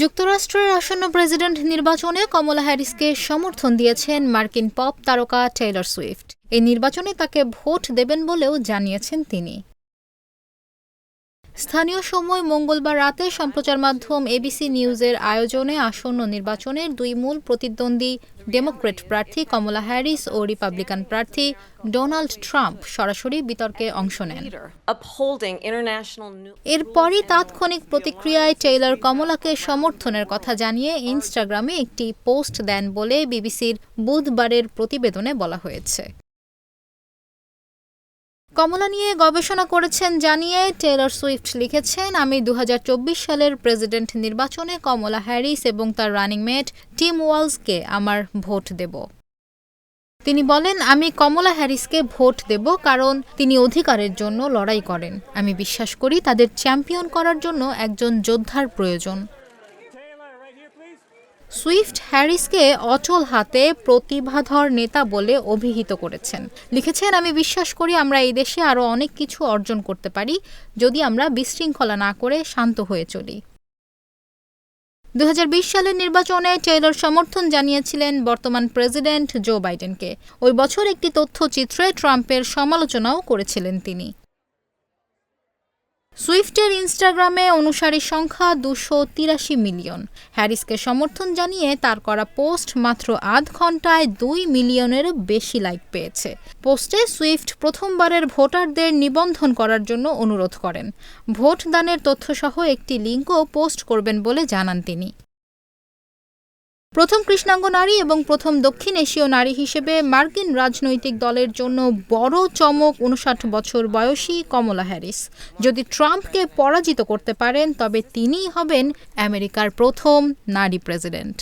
যুক্তরাষ্ট্রের আসন্ন প্রেসিডেন্ট নির্বাচনে কমলা হ্যারিসকে সমর্থন দিয়েছেন মার্কিন পপ তারকা টেইলর সুইফট। এই নির্বাচনে তাকে ভোট দেবেন বলেও জানিয়েছেন তিনি। স্থানীয় সময় মঙ্গলবার রাতে সম্প্রচার মাধ্যম এবিসি নিউজের আয়োজনে আসন্ন নির্বাচনের দুই মূল প্রতিদ্বন্দ্বী ডেমোক্রেট প্রার্থী কমলা হ্যারিস ও রিপাবলিকান প্রার্থী ডোনাল্ড ট্রাম্প সরাসরি বিতর্কে অংশ নেন। এরপরই তাৎক্ষণিক প্রতিক্রিয়ায় টেইলর কমলাকে সমর্থনের কথা জানিয়ে ইনস্টাগ্রামে একটি পোস্ট দেন বলে বিবিসির বুধবারের প্রতিবেদনে বলা হয়েছে। কমলা নিয়ে গবেষণা করেছেন জানিয়ে টেলর সুইফট লিখেছেন, আমি দু হাজার চব্বিশ সালের প্রেসিডেন্ট নির্বাচনে কমলা হ্যারিস এবং তার রানিং মেট টিম ওয়ালসকে আমার ভোট দেব। তিনি বলেন, আমি কমলা হ্যারিসকে ভোট দেব কারণ তিনি অধিকারের জন্য লড়াই করেন। আমি বিশ্বাস করি তাদের চ্যাম্পিয়ন করার জন্য একজন যোদ্ধার প্রয়োজন। সুইফট হ্যারিসকে অচল হাতে প্রতিভাধর নেতা বলে অভিহিত করেছেন। লিখেছেন, আমি বিশ্বাস করি আমরা এই দেশে আরও অনেক কিছু অর্জন করতে পারি, যদি আমরা বিশৃঙ্খলা না করে শান্ত হয়ে চলি। দু হাজার বিশ সালের নির্বাচনে টেইলর সমর্থন জানিয়েছিলেন বর্তমান প্রেসিডেন্ট জো বাইডেনকে। ওই বছর একটি তথ্যচিত্রে ট্রাম্পের সমালোচনাও করেছিলেন তিনি। সুইফটের ইনস্টাগ্রামে অনুসারীর সংখ্যা দুশো তিরাশি মিলিয়ন। হ্যারিসকে সমর্থন জানিয়ে তার করা পোস্ট মাত্র আধ ঘন্টায় দুই মিলিয়নের বেশি লাইক পেয়েছে। পোস্টে সুইফট প্রথমবারের ভোটারদের নিবন্ধন করার জন্য অনুরোধ করেন। ভোটদানের তথ্যসহ একটি লিঙ্কও পোস্ট করবেন বলে জানান তিনি। প্রথম কৃষ্ণাঙ্গ নারী এবং প্রথম দক্ষিণ এশীয় নারী হিসেবে মার্কিন রাজনৈতিক দলের জন্য বড় চমক উনষাট বছর বয়সী কমলা হ্যারিস। যদি ট্রাম্পকে পরাজিত করতে পারেন, তবে তিনিই হবেন আমেরিকার প্রথম নারী প্রেসিডেন্ট।